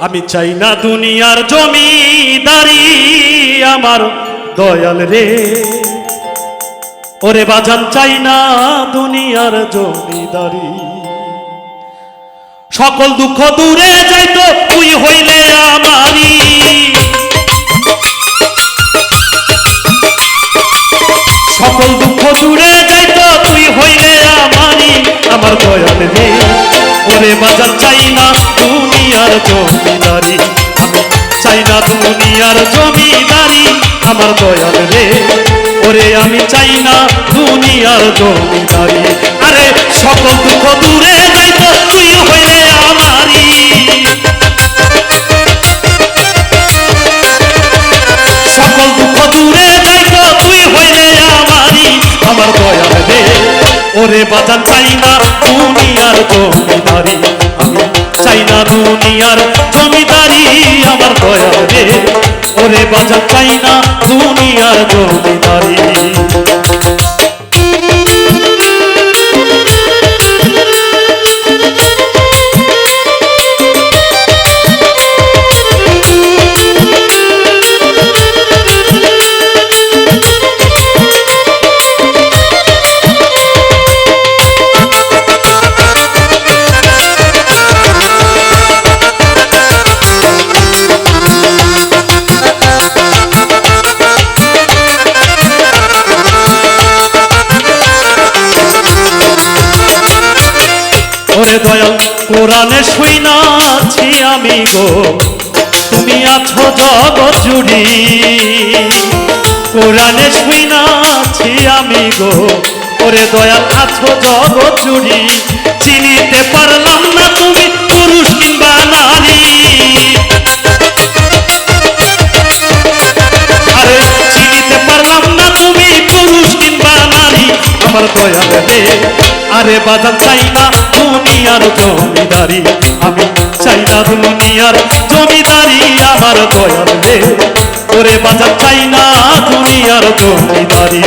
আমি চাই না দুনিয়ার জমিদারি আমার দয়াল রে। ওরে বাজান, চাই না দুনিয়ার জমিদারি। সকল দুঃখ দূরে যাইতো, তুই হইলে আমারি সকল দুঃখ দূরে বাজার চাই না দুনিয়ার জমিদারি। আমি চাই না দুনিয়ার জমিদারি। আমার দয়াল রে, ওরে আমি চাই না দুনিয়ার জমিদারি। আরে সকল দুঃখ দূরে আমারি দয়াল রে, ওরে বাজান চাই না দুনিয়ার জমিদারি। আমি চাই না দুনিয়ার জমিদারি আমার দয়া রে ওরে বাজার চাই না দুনিয়ার জমিদারি। ওরে দয়াল, কোরআনে শুইনাছি আমি গো। তুমি আছো জগৎ জুড়ি। কোরআনে শুইনাছি আমি গো। ওরে দয়াল, আছো জগৎ জুড়ি। চিনিতে পারলাম না তুমি, পুরুষ কিংবা নারী। আরে, চিনিতে পারলাম না তুমি, পুরুষ কিংবা নারী। আমার দয়াল রে, আরে বাজার চাই না দুনিয়ার জমিদারি আমি চাই না দুনিয়ার জমিদারি আমার দয়াল রে। ওরে বাজার চাই না দুনিয়ার জমিদারি।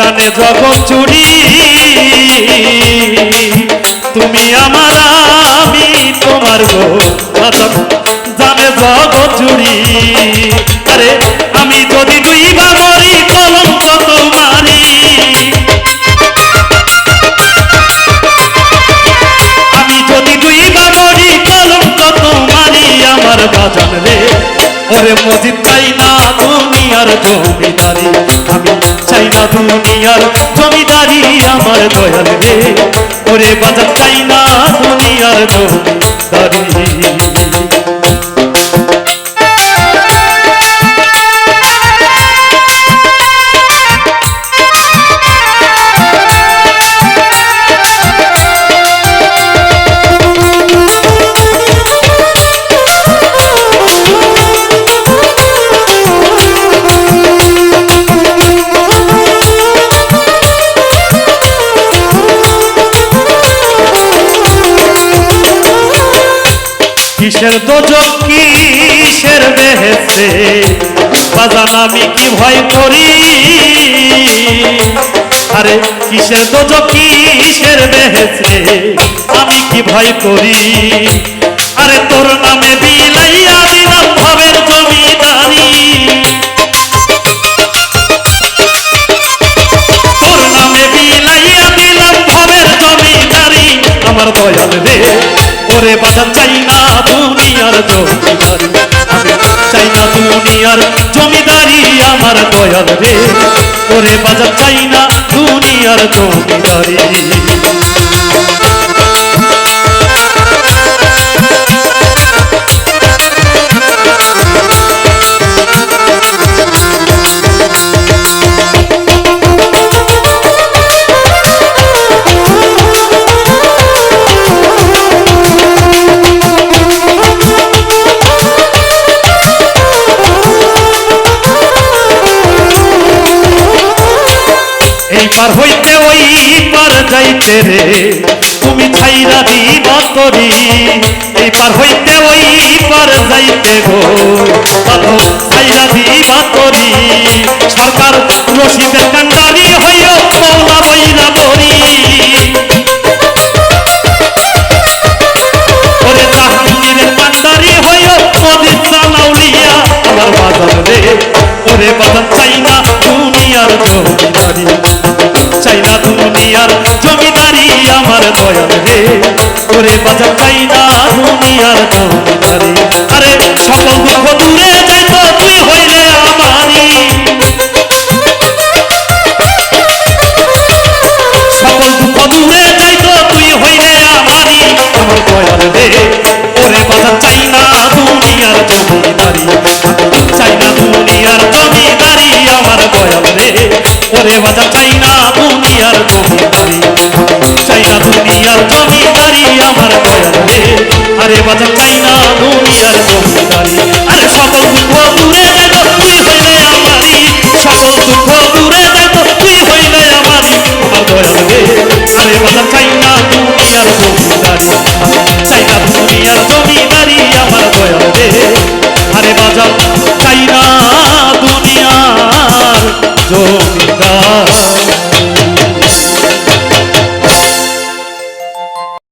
জানে জগৎ চুরি, তুমি আমার, আমি তোমার গো জানে জগৎ চুরি। আরে, আমি যদি দুই বাবরি কলঙ্ক তোমারি আমি যদি দুই বাবরি কলঙ্ক তোমারি আমার বাজান রে, ওরে মজিদ চাই না দুনিয়ার জমিদারি। আমি না দুনিয়ার জমিদারি আমার দয়াল রে। ওরে বাজার চাই না দুনিয়ার জমিদারি। কিসের দোজক, কিসের বেহেছে বাজান, আমি কি ভয় করি? আরে, কিসের দোজক, কিসের বেহেছে আমি কি ভয় করি? আরে, তোর নামে বিলাইয়া দুনিয়ার জমিদারি চাই না দুনিয়ার জমিদারি আমার দয়াল রে। ওরে বাজার চাই দুনিয়ার জমিদারি। হইতে রে, তুমি ছাইরা দিবা তরি এই হইতে ওই পার যাইতে গো বাধো ছাইরা দিবা তরি সরকার রশিদের কান্ডারি হইও মৌলা বইরা মরি ওরে জাহাঙ্গীরের কান্ডারি হইও মদির চালাউলিয়া আমার বাজার রে। ওরে বাজার চাই দুনিয়ার জমিদারি চাই দুনিয়ার জমিদারি আমার রে। ওরে বাজার চাই না দুনিয়ার জমিদারি আরে সকল দুঃখ দূরে যাই তুই হইলে আমারি সকল দুঃখ দূরে যাই তো তুই হইলে আমারি আমার দয়াল রে, ওরে বাজার চাই না দুনিয়ার জমিদারি চাই না দুনিয়ার জমিদারি আমার দয়াল রে। ওরে বাজার চাই না দুনিয়ার জমিদারি না দুনিয়ার জমিদারি আমার দয়াল রে আরে বাজার চাই না দুনিয়ার জমিদারি।